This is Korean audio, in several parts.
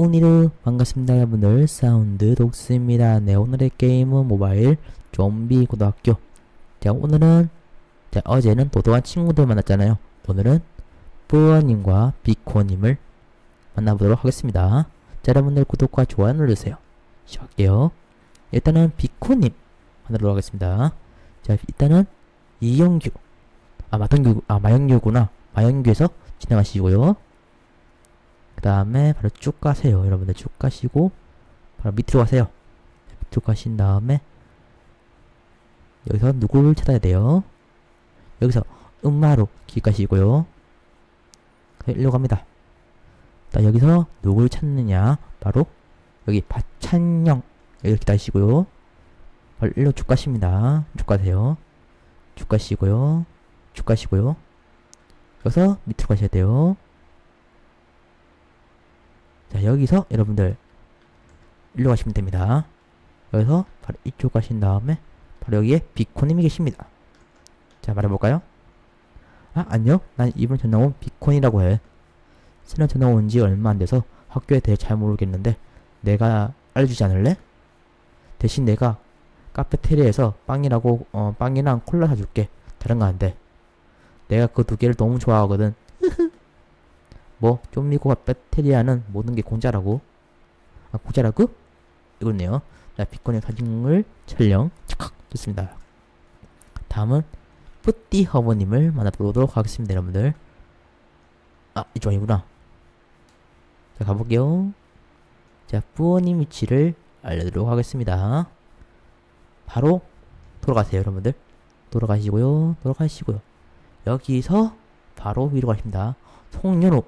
오니르 반갑습니다 여러분들. 사운드 독스입니다. 네 오늘의 게임은 모바일 좀비 고등학교. 자 오늘은 자 어제는 도도한 친구들 만났잖아요. 오늘은 뿌어님과 비코님을 만나보도록 하겠습니다. 자 여러분들 구독과 좋아요 눌러주세요. 시작할게요. 일단은 비코님 만나도록 하겠습니다. 자 일단은 이영규. 아 마동규 아 마영규구나. 마영규에서 진행하시고요 그 다음에 바로 쭉 가세요. 여러분들 쭉 가시고 바로 밑으로 가세요. 밑으로 가신 다음에 여기서 누구를 찾아야 돼요. 여기서 음마로 길 가시고요. 일로 갑니다. 자, 여기서 누구를 찾느냐 바로 여기 박찬영 여기 기다리시고요. 바로 일로 쭉 가십니다. 쭉 가세요. 쭉 가시고요. 쭉 가시고요. 여기서 밑으로 가셔야 돼요. 자 여기서 여러분들 일로 가시면 됩니다. 여기서 바로 이쪽 가신 다음에 바로 여기에 비코님이 계십니다. 자 말해볼까요? 아 안녕. 난 이번 전화 온 비콘이라고 해. 새로 전화 온 지 얼마 안 돼서 학교에 대해 잘 모르겠는데 내가 알려주지 않을래? 대신 내가 카페테리아에서 빵이라고 어 빵이랑 콜라 사줄게. 다른 거 안 돼. 내가 그 두 개를 너무 좋아하거든 뭐, 좀미고 배테리아는 모든 게 공짜라고. 아, 공짜라고? 이거네요. 자, 비콘의 사진을 촬영. 착각. 좋습니다. 다음은 뿌띠 허버님을 만나보도록 하겠습니다, 여러분들. 아, 이쪽 아니구나. 자, 가볼게요. 자, 뿌어님 위치를 알려드리도록 하겠습니다. 바로 돌아가세요, 여러분들. 돌아가시고요. 돌아가시고요. 여기서 바로 위로 가십니다. 송년호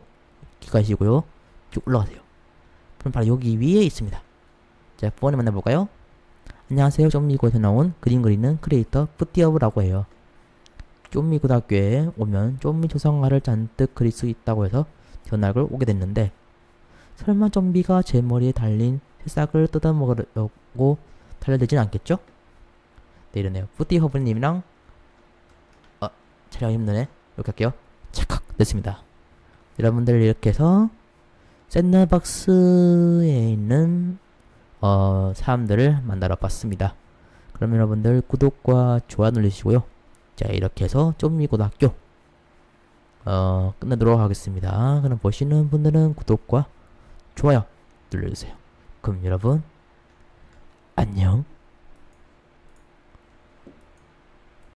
가시고요. 쭉 올라가세요. 그럼 바로 여기 위에 있습니다. 자, 부원을 만나볼까요? 안녕하세요. 좀미고에서 나온 그림 그리는 크리에이터 뿌띠어브라고 해요. 좀미 고등학교에 오면 좀미 조성화를 잔뜩 그릴 수 있다고 해서 전학을 오게 됐는데 설마 좀비가 제 머리에 달린 새싹을 뜯어먹으려고 달려들진 않겠죠? 네 이러네요. 뿌띠허브님이랑 어, 촬영 힘드네. 이렇게 할게요. 착각 됐습니다. 여러분들 이렇게 해서 샌드박스에 있는 어, 사람들을 만나러 봤습니다. 그럼 여러분들 구독과 좋아요 눌러주시고요. 자 이렇게 해서 좀미고등학교 어, 끝내도록 하겠습니다. 그럼 보시는 분들은 구독과 좋아요 눌러주세요. 그럼 여러분 안녕